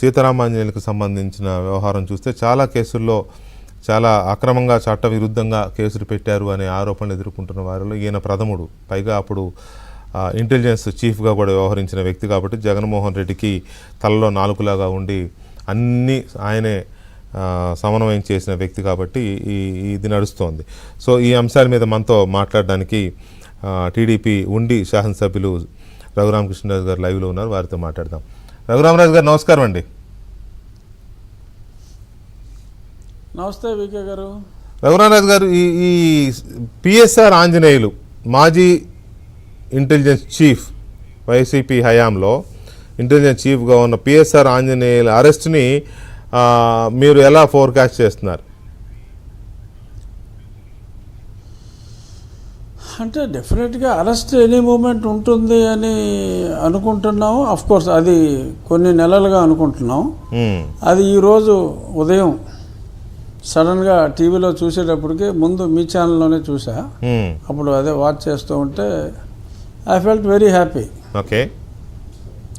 సీతారామాంజనేయులకు సంబంధించిన వ్యవహారం చూస్తే చాలా కేసుల్లో చాలా అక్రమంగా చట్ట విరుద్ధంగా కేసులు పెట్టారు అనే ఆరోపణలు ఎదుర్కొంటున్న వారిలో ఈయన ప్రథముడు. పైగా అప్పుడు ఇంటెలిజెన్స్ చీఫ్గా కూడా వ్యవహరించిన వ్యక్తి కాబట్టి జగన్మోహన్ రెడ్డికి తలలో నాలుగులాగా ఉండి అన్నీ ఆయనే సమన్వయం చేసిన వ్యక్తి కాబట్టి ఈ ఇది నడుస్తోంది. సో ఈ అంశాల మీద మనతో మాట్లాడడానికి టీడీపీ ఉండి శాసనసభ్యులు రఘురామకృష్ణరాజు గారు లైవ్లో ఉన్నారు. వారితో మాట్లాడదాం. రఘురామరాజు గారు నమస్కారం అండి. నమస్తే వికే గారు. రఘురామరాజు గారు ఈ ఈ పిఎస్ఆర్ ఆంజనేయులు మాజీ ఇంటెలిజెన్స్ చీఫ్ వైసీపీ హయాంలో ఇంటెలిజెన్స్ చీఫ్గా ఉన్న పిఎస్ఆర్ ఆంజనేయుల అరెస్ట్ని మీరు ఎలా ఫోర్కాస్ట్ చేస్తున్నారు? అంటే డెఫినెట్గా అరెస్ట్ ఎనీ మూమెంట్ ఉంటుంది అని అనుకుంటున్నాము. అఫ్ కోర్స్ అది కొన్ని నెలలుగా అనుకుంటున్నాం ఉమ్, అది ఈరోజు ఉదయం సడన్గా టీవీలో చూసేటప్పటికి ముందు మీ ఛానల్లోనే చూసా. ఉమ్, అప్పుడు అదే వాచ్ చేస్తూ ఉంటే I felt very happy okay.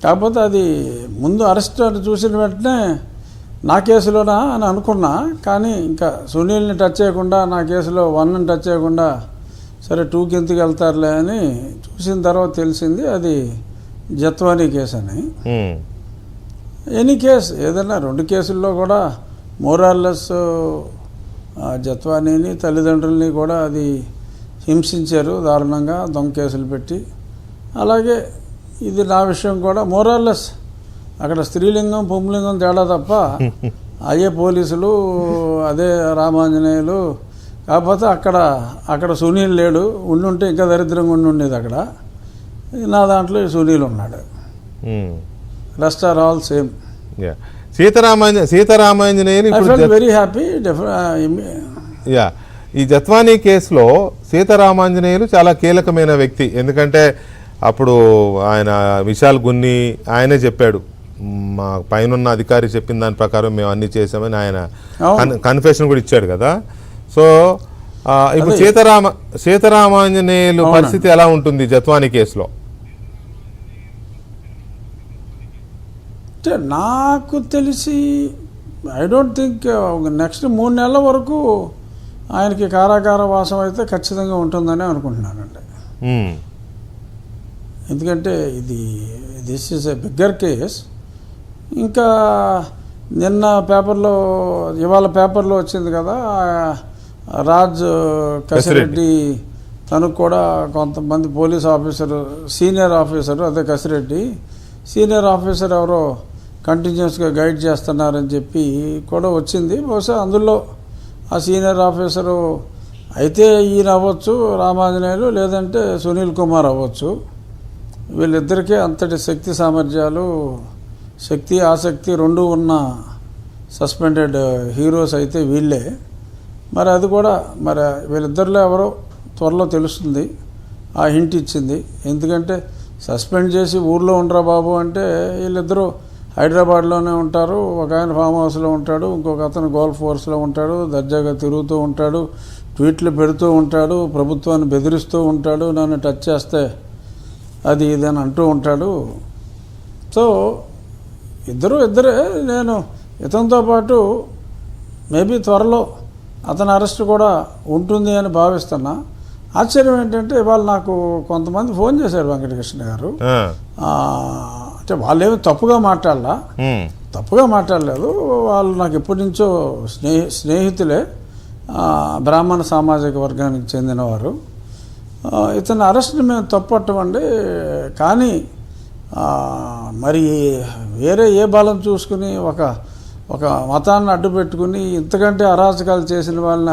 కాకపోతే అది ముందు అరెస్ట్ అని చూసిన వెంటనే నా కేసులోనా అని అనుకున్నా. కానీ ఇంకా సునీల్ని టచ్ చేయకుండా నా కేసులో వన్ని టచ్ చేయకుండా సరే టూకి ఎందుకు వెళ్తారులే అని చూసిన తర్వాత తెలిసింది అది జత్వానీ కేసు అని ఎనీ కేసు ఏదైనా రెండు కేసుల్లో కూడా మోరాల్లెస్ జత్వానీని తల్లిదండ్రుల్ని కూడా అది హింసించారు దారుణంగా దొంగ కేసులు పెట్టి. అలాగే ఇది నా విషయం కూడా మోరాల్లెస్ అక్కడ స్త్రీలింగం పుంలింగం తేడా తప్ప అయ్యే పోలీసులు అదే రామాంజనేయులు కాకపోతే అక్కడ అక్కడ సునీల్ లేడు. ఉండుంటే ఇంకా దరిద్రంగా ఉండి ఉండేది అక్కడ. నా దాంట్లో సునీల్ ఉన్నాడు. Rest are all same. సీతారామాంజ very happy yeah ఈ జత్వానీ కేసులో సీతారామాంజనేయులు చాలా కీలకమైన వ్యక్తి. ఎందుకంటే అప్పుడు ఆయన విశాల్ గున్ని ఆయనే చెప్పాడు. మా పైన అధికారి చెప్పిన దాని ప్రకారం మేము అన్ని చేసామని ఆయన. కన్ఫెషన్ కూడా ఇచ్చాడు కదా. సో ఇప్పుడు. సీతారామ సీతారామాంజనేయులు. పరిస్థితి ఎలా ఉంటుంది జత్వానీ కేసులో అంటే నాకు తెలిసి ఐ డోంట్ థింక్ నెక్స్ట్ మూడు నెలల వరకు ఆయనకి కారాగార వాసం అయితే ఖచ్చితంగా ఉంటుందని అనుకుంటున్నానండి ఎందుకంటే ఇది this is a bigger case ఇంకా నిన్న పేపర్లో ఇవాళ పేపర్లో వచ్చింది కదా రాజ్ కసిరెడ్డి తనకు కూడా కొంతమంది పోలీస్ ఆఫీసర్ సీనియర్ ఆఫీసర్ అదే కసిరెడ్డి. సీనియర్ ఆఫీసర్ ఎవరో కంటిన్యూస్గా గైడ్ చేస్తున్నారని చెప్పి కూడా వచ్చింది. బహుశా అందులో ఆ సీనియర్ ఆఫీసరు అయితే ఈయన అవ్వచ్చు రామాంజనేయులు లేదంటే సునీల్ కుమార్ అవ్వచ్చు. వీళ్ళిద్దరికీ అంతటి శక్తి సామర్థ్యాలు శక్తి ఆసక్తి రెండు ఉన్న సస్పెండెడ్ హీరోస్ అయితే వీళ్ళే. మరి అది కూడా మరి వీళ్ళిద్దరిలో ఎవరో త్వరలో తెలుస్తుంది. ఆ హింట్ ఇచ్చింది. ఎందుకంటే సస్పెండ్ చేసి ఊర్లో ఉండరా బాబు అంటే వీళ్ళిద్దరూ హైదరాబాద్లోనే ఉంటారు. ఒక ఆయన ఫామ్ హౌస్లో ఉంటాడు. ఇంకొక అతను గోల్ఫ్ ఫోర్స్లో ఉంటాడు. దర్జాగా తిరుగుతూ ఉంటాడు. ట్వీట్లు పెడుతూ ఉంటాడు. ప్రభుత్వాన్ని బెదిరిస్తూ ఉంటాడు. నన్ను టచ్ చేస్తే అది ఇది అని అంటూ ఉంటాడు. సో ఇద్దరు ఇద్దరే. నేను ఇతనితో పాటు మేబీ త్వరలో అతని అరెస్ట్ కూడా ఉంటుంది అని భావిస్తున్నా. ఆశ్చర్యం ఏంటంటే ఇవాళ నాకు కొంతమంది ఫోన్ చేశారు వెంకటకృష్ణ గారు. అంటే వాళ్ళేమి తప్పుగా మాట్లాడలా. తప్పుగా మాట్లాడలేదు. వాళ్ళు నాకు ఎప్పటి నుంచో స్నేహి స్నేహితులే. బ్రాహ్మణ సామాజిక వర్గానికి చెందినవారు. ఇతని అరెస్ట్ని మేము తప్పట్టమండి కానీ మరి వేరే ఏ బలం చూసుకుని ఒక ఒక మతాన్ని అడ్డు పెట్టుకుని ఇంతకంటే అరాచకాలు చేసిన వాళ్ళని